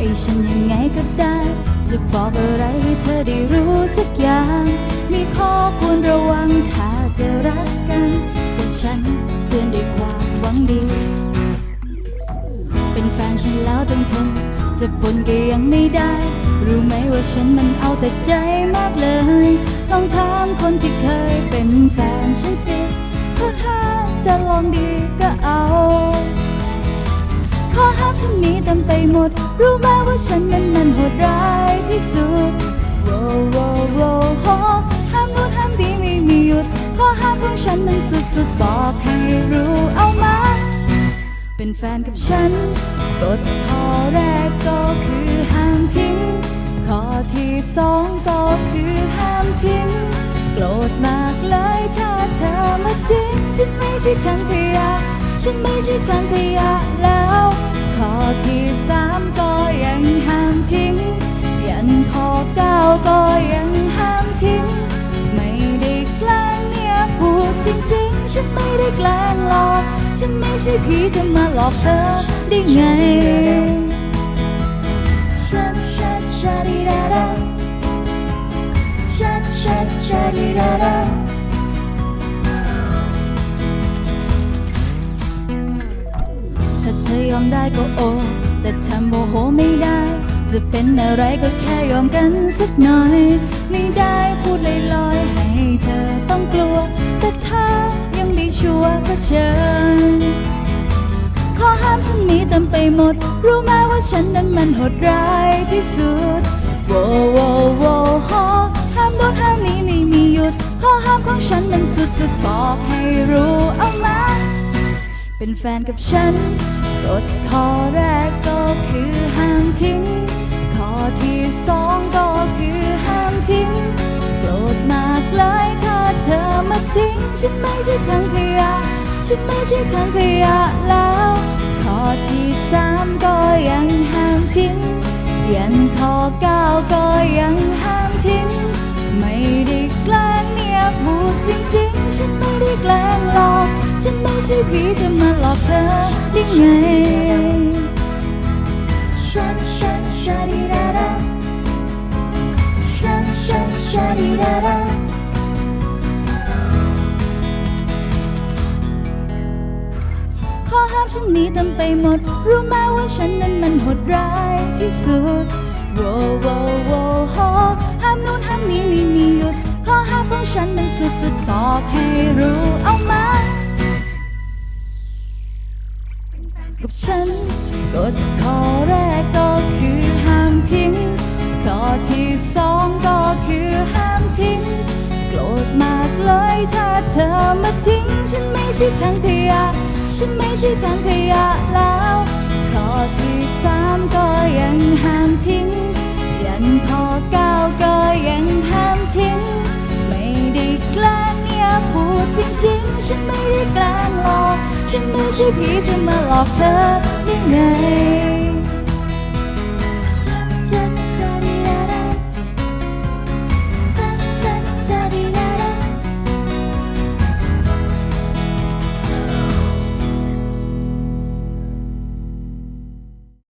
ไอ้ฉันยังไงก็ได้ จะบอกอะไรให้เธอได้รู้สักอย่าง มีข้อควรระวังถ้าจะรักกันแต่ฉันเตือนด้วยความหวังดี เป็นแฟนฉันแล้วต้องทน จะปนก็ยังไม่ได้ รู้ไหมว่าฉันมันเอาแต่ใจมากเลย ลองถามคนที่เคยเป็นแฟนฉันสิก็ถ้าจะลองดีก็เอา ฉันมีเต็มไปหมด รู้ไหมว่าฉันนั้นมันโหดร้ายที่สุดโวโวโวโหห้ามนู้ห้ามดีไม่มีหยุดข้อห้ามของฉันมันสุดๆบอกให้รู้เอามา เป็นแฟนกับฉันกฎข้อแรกก็คือห้ามทิ้ง ข้อที่สองก็คือห้ามทิ้ง โกรธมากเลยถ้าเธอมาทิ้ง ฉันไม่ใช่ทางขยะฉันไม่ใช่ทางขยะแล้ว ขอที่สามก็ยังห้ามทิ้ง ยันขอเก้าก็ยังห้ามทิ้ง ไม่ได้แกล้งเนี่ยพูดจริงๆ ฉันไม่ได้แกล้งหลอก ฉันไม่ใช่ผีจะมาหลอกเธอได้ไงชัดชัดชัดดีดาดาชัดชัดชัดดีดาดา ยอมได้ก็โอ แต่ถ้าโมโหไม่ได้ จะเป็นอะไรก็แค่ยอมกันสักหน่อย ไม่ได้พูดลอยๆให้เธอต้องกลัว แต่ถ้ายังไม่ชัวร์ก็เชิญข้อห้ามฉันมีเต็มไปหมด รู้ไหมว่าฉันนั้นมันโหดร้ายที่สุดโว้โว้โว้ฮอห้ามโดนห้ามนี้ไม่มีหยุด ข้อห้ามของฉันมันสุดๆบอกให้รู้เอามา เป็นแฟนกับฉัน กฎข้อแรกก็คือห้ามทิ้ง ข้อที่สองก็คือห้ามทิ้งโกรธมากเลยถ้าเธอมาทิ้ง ฉันไม่ใช่ทางขยะฉันไม่ใช่ทางขยะแล้ว ข้อที่สามก็ยังห้ามทิ้งยันข้อเก้าก็ยังห้ามทิ้ง ไม่ได้แกล้งเนี่ยพูดจริงๆ ฉันไม่ได้แกล้งหลอก ฉันไม่ใช่ผีจะมาหลอกเธอ ได้ไงชัดชัดชาดีดาดาชัดชัดชาดีดาดาข้อห้ามฉันมีเต็มไปหมด รู้ไหมว่าฉันนั้นมันโหดร้ายที่สุดโว้โว้โว้โหห้ามนู้นห้ามนี้ไม่มีหยุด ข้อห้ามของฉันมันสุดๆบอกให้รู้ ฉันกฎข้อแรกก็คือห้ามทิ้งข้อที่สองก็คือห้ามทิ้ง โกรธมากเลยถ้าเธอมาทิ้ง ฉันไม่ใช่ทางขยะฉันไม่ใช่ทางขยะแล้วข้อที่ จริงๆ ฉันไม่ได้แกล้งหลอก ฉันไม่ใช่ผีจะมาหลอกเธอได้ไง